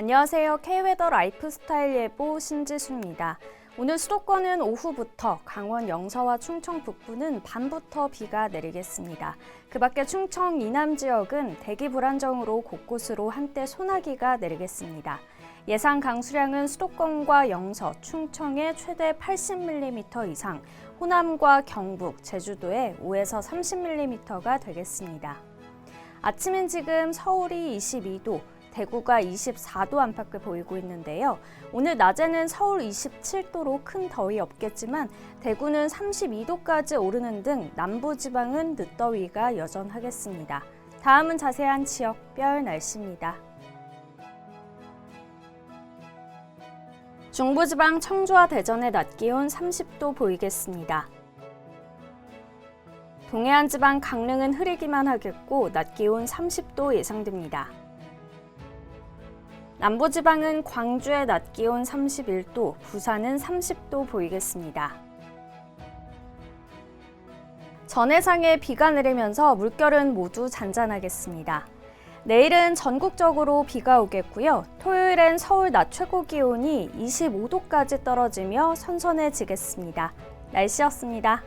안녕하세요. K웨더 라이프스타일 예보 신지수입니다. 오늘 수도권은 오후부터 강원 영서와 충청 북부는 밤부터 비가 내리겠습니다. 그 밖에 충청 이남 지역은 대기 불안정으로 곳곳으로 한때 소나기가 내리겠습니다. 예상 강수량은 수도권과 영서, 충청에 최대 80mm 이상, 호남과 경북, 제주도에 5에서 30mm가 되겠습니다. 아침엔 지금 서울이 22도, 대구가 24도 안팎을 보이고 있는데요. 오늘 낮에는 서울 27도로 큰 더위 없겠지만 대구는 32도까지 오르는 등 남부 지방은 늦더위가 여전하겠습니다. 다음은 자세한 지역별 날씨입니다. 중부지방 청주와 대전의 낮 기온 30도 보이겠습니다. 동해안 지방 강릉은 흐리기만 하겠고 낮 기온 30도 예상됩니다. 남부지방은 광주의 낮 기온 31도, 부산은 30도 보이겠습니다. 전해상에 비가 내리면서 물결은 모두 잔잔하겠습니다. 내일은 전국적으로 비가 오겠고요. 토요일엔 서울 낮 최고 기온이 25도까지 떨어지며 선선해지겠습니다. 날씨였습니다.